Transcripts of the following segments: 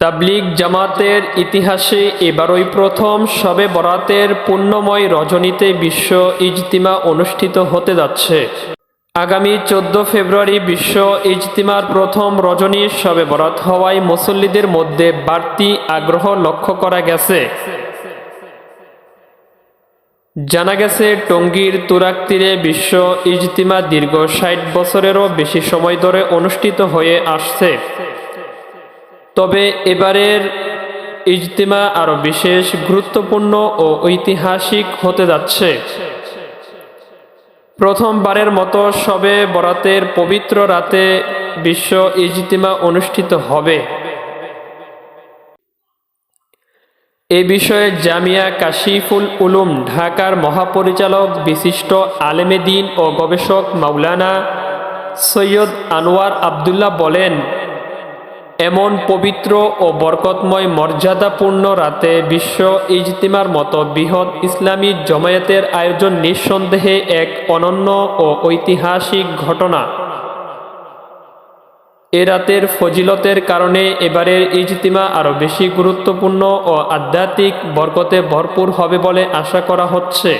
তাবলিগ জামাতের ইতিহাসে এবারই প্রথম শবে বরাতের পুণ্যময় রজনীতে বিশ্ব ইজতিমা অনুষ্ঠিত হতে যাচ্ছে। আগামী চোদ্দ ফেব্রুয়ারি বিশ্ব ইজতিমার প্রথম রজনী শবে বরাত হওয়ায় মুসল্লিদের মধ্যে বাড়তি আগ্রহ লক্ষ্য করা গেছে। জানা গেছে, টঙ্গীর তুরাক তীরে বিশ্ব ইজতিমা দীর্ঘ ষাট বছরেরও বেশি সময় ধরে অনুষ্ঠিত হয়ে আসছে। তবে এবারের ইজতিমা আরও বিশেষ গুরুত্বপূর্ণ ও ঐতিহাসিক হতে যাচ্ছে। প্রথমবারের মতো সবে বরাতের পবিত্র রাতে বিশ্ব ইজতিমা অনুষ্ঠিত হবে। এ বিষয়ে জামিয়া কাশিফুল উলুম ঢাকার মহাপরিচালক বিশিষ্ট আলেমেদিন ও গবেষক মাওলানা সৈয়দ আনোয়ার আবদুল্লাহ বলেন এমন পবিত্র ও বরকতময় মর্যাদাপূর্ণ রাতে বিশ্ব ইজতিমার মতো বৃহৎ ইসলামী জমায়েতের আয়োজন নিঃসন্দেহে এক অনন্য ও ঐতিহাসিক ঘটনা। এ রাতের ফজিলতের কারণে এবারের ইজতিমা আরও বেশি গুরুত্বপূর্ণ ও আধ্যাত্মিক বরকতে ভরপুর হবে বলে আশা করা হচ্ছে।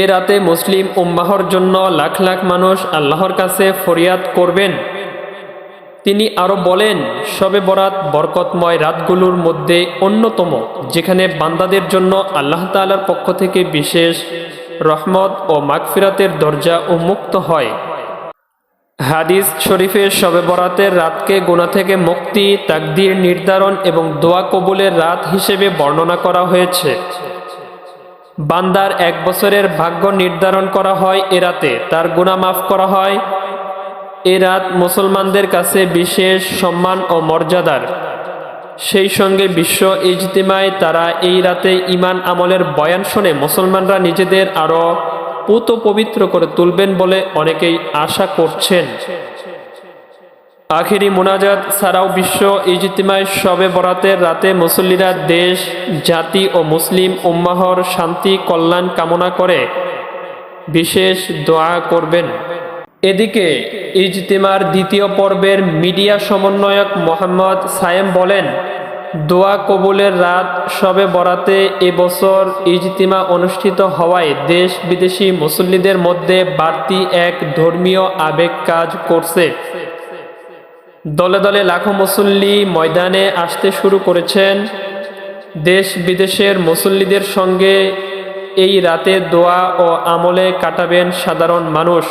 এ রাতে মুসলিম উম্মাহর জন্য লাখ লাখ মানুষ আল্লাহর কাছে ফরিয়াদ করবেন। তিনি আরও বলেন শবে বরাত বরকতময় রাতগুলোর মধ্যে অন্যতম, যেখানে বান্দাদের জন্য আল্লাহ তাআলার পক্ষ থেকে বিশেষ রহমত ও মাগফিরাতের দরজা উন্মুক্ত হয়। হাদিস শরীফে শবে বরাতের রাতকে গোনা থেকে মুক্তি, তাকদির নির্ধারণ এবং দোয়া কবুলের রাত হিসেবে বর্ণনা করা হয়েছে। বান্দার এক বছরের ভাগ্য নির্ধারণ করা হয় এ রাতে। তার গুণা মাফ করা হয়। এ রাত মুসলমানদের কাছে বিশেষ সম্মান ও মর্যাদার। সেই সঙ্গে বিশ্ব ইজতিমায় তারা এই রাতে ইমান আমলের বয়ান শুনে মুসলমানরা নিজেদের আরও পুত পবিত্র করে তুলবেন বলে অনেকেই আশা করছেন। আখেরি মোনাজাত ছাড়াও বিশ্ব ইজতিমায় শবে বরাতের রাতে মুসল্লিরা দেশ, জাতি ও মুসলিম উম্মাহর শান্তি, কল্যাণ কামনা করে বিশেষ দোয়া করবেন। এদিকে ইজতিমার দ্বিতীয় পর্বের মিডিয়া সমন্বয়ক মোহাম্মদ সায়েম বলেন, দোয়া কবুলের রাত সবে বরাতে এবছর ইজতিমা অনুষ্ঠিত হওয়ায় দেশ বিদেশি মুসল্লিদের মধ্যে বাড়তি এক ধর্মীয় আবেগ কাজ করছে। দলে দলে লাখো মুসল্লি ময়দানে আসতে শুরু করেছেন। দেশ বিদেশের মুসল্লিদের সঙ্গে এই রাতে দোয়া ও আমলে কাটাবেন সাধারণ মানুষ।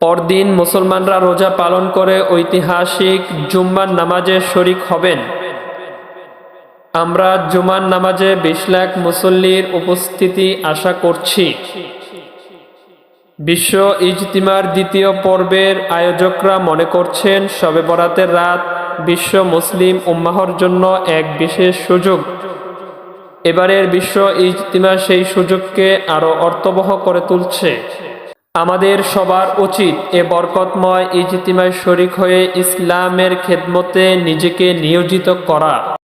পরদিন মুসলমানরা রোজা পালন করে ঐতিহাসিক জুম্মার নামাজে শরিক হবেন। আমরা জুমার নামাজে বিশ লাখ মুসল্লির উপস্থিতি আশা করছি। বিশ্ব ইজতিমার দ্বিতীয় পর্বের আয়োজকরা মনে করছেন শবে বরাতের রাত বিশ্ব মুসলিম উম্মাহর জন্য এক বিশেষ সুযোগ। এবারের বিশ্ব ইজতিমা সেই সুযোগকে আরও অর্থবহ করে তুলছে। আমাদের সবার উচিত এ বরকতময় ইজতিমায় শরিক হয়ে ইসলামের খেদমতে নিজেকে নিয়োজিত করা।